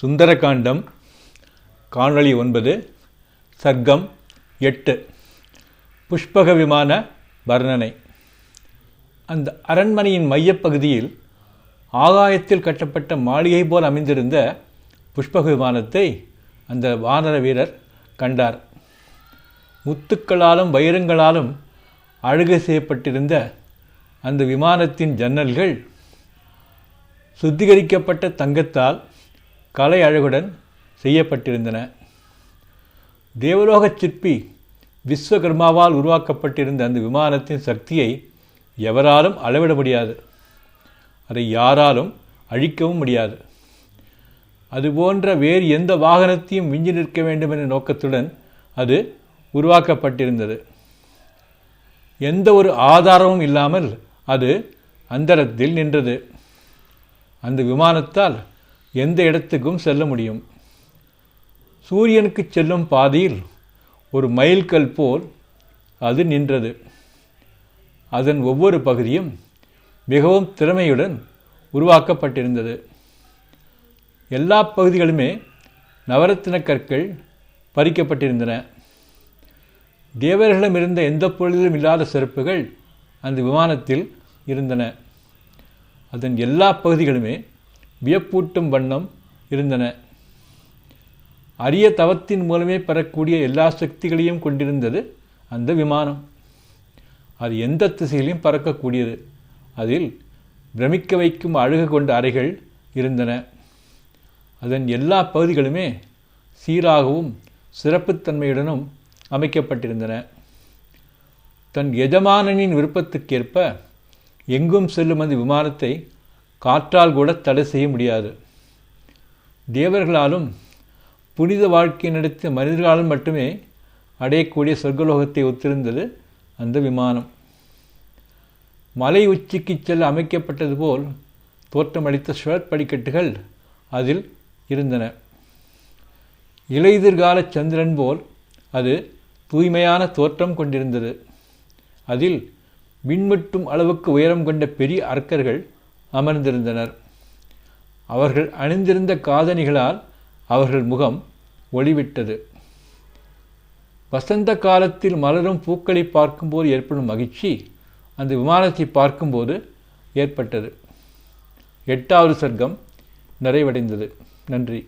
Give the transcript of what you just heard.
சுந்தரகாண்டம் காணொளி ஒன்பது சர்க்கம் எட்டு புஷ்பக விமான வர்ணனை. அந்த அரண்மனையின் மையப்பகுதியில் ஆகாயத்தில் கட்டப்பட்ட மாளிகை போல் அமைந்திருந்த புஷ்பக விமானத்தை அந்த வானர வீரர் கண்டார். முத்துக்களாலும் வைரங்களாலும் அழகு செய்யப்பட்டிருந்த அந்த விமானத்தின் ஜன்னல்கள் சுத்திகரிக்கப்பட்ட தங்கத்தால் கலை அழகுடன் செய்யப்பட்டிருந்தன. தேவலோக சிற்பி விஸ்வகர்மாவால் உருவாக்கப்பட்டிருந்த அந்த விமானத்தின் சக்தியை எவராலும் அளவிட முடியாது. அதை யாராலும் அழிக்கவும் முடியாது. அதுபோன்ற வேறு எந்த வாகனத்தையும் விஞ்சி நிற்க வேண்டும் என்ற நோக்கத்துடன் அது உருவாக்கப்பட்டிருந்தது. எந்த ஒரு ஆதாரமும் இல்லாமல் அது அந்தரத்தில் நின்றது. அந்த விமானத்தால் எந்த இடத்துக்கும் செல்ல முடியும். சூரியனுக்கு செல்லும் பாதையில் ஒரு மைல்கல் போல் அது நின்றது. அதன் ஒவ்வொரு பகுதியும் மிகவும் திறமையுடன் உருவாக்கப்பட்டிருந்தது. எல்லா பகுதிகளுமே நவரத்தின கற்கள் பறிக்கப்பட்டிருந்தன. தேவர்களிடமிருந்த எந்த பொழுதிலும் இல்லாத சிறப்புகள் அந்த விமானத்தில் இருந்தன. அதன் எல்லா பகுதிகளுமே வியப்பூட்டும் வண்ணம் இருந்தன. அரிய தவத்தின் மூலமே பெறக்கூடிய எல்லா சக்திகளையும் கொண்டிருந்தது அந்த விமானம். அது எந்த திசையிலையும் பறக்கக்கூடியது. அதில் பிரமிக்க வைக்கும் அழகு கொண்ட அறைகள் இருந்தன. அதன் எல்லா பகுதிகளுமே சீராகவும் சிறப்புத்தன்மையுடனும் அமைக்கப்பட்டிருந்தன. தன் எஜமானனின் விருப்பத்துக்கேற்ப எங்கும் செல்லும் அந்த விமானத்தை காற்றால் கூட தடை செய்ய முடியாது. தேவர்களாலும் புனித வாழ்க்கை நடத்திய மனிதர்களாலும் மட்டுமே அடையக்கூடிய சொர்க்கலோகத்தை ஒத்திருந்தது அந்த விமானம். மலை உச்சிக்கு செல்ல அமைக்கப்பட்டது போல் தோற்றமளித்த சுழற் படிக்கட்டுகள் அதில் இருந்தன. இலைதிர்கால சந்திரன் போல் அது தூய்மையான தோற்றம் கொண்டிருந்தது. அதில் மின்மட்டும் அளவுக்கு உயரம் கொண்ட பெரிய அர்க்கர்கள் அமர்ந்திருந்தனர். அவர்கள் அணிந்திருந்த காதணிகளால் அவர்கள் முகம் ஒளிவிட்டது. வசந்த காலத்தில் மலரும் பூக்களை பார்க்கும்போது ஏற்படும் மகிழ்ச்சி அந்த விமானத்தை பார்க்கும்போது ஏற்பட்டது. எட்டாவது சர்க்கம் நிறைவடைந்தது. நன்றி.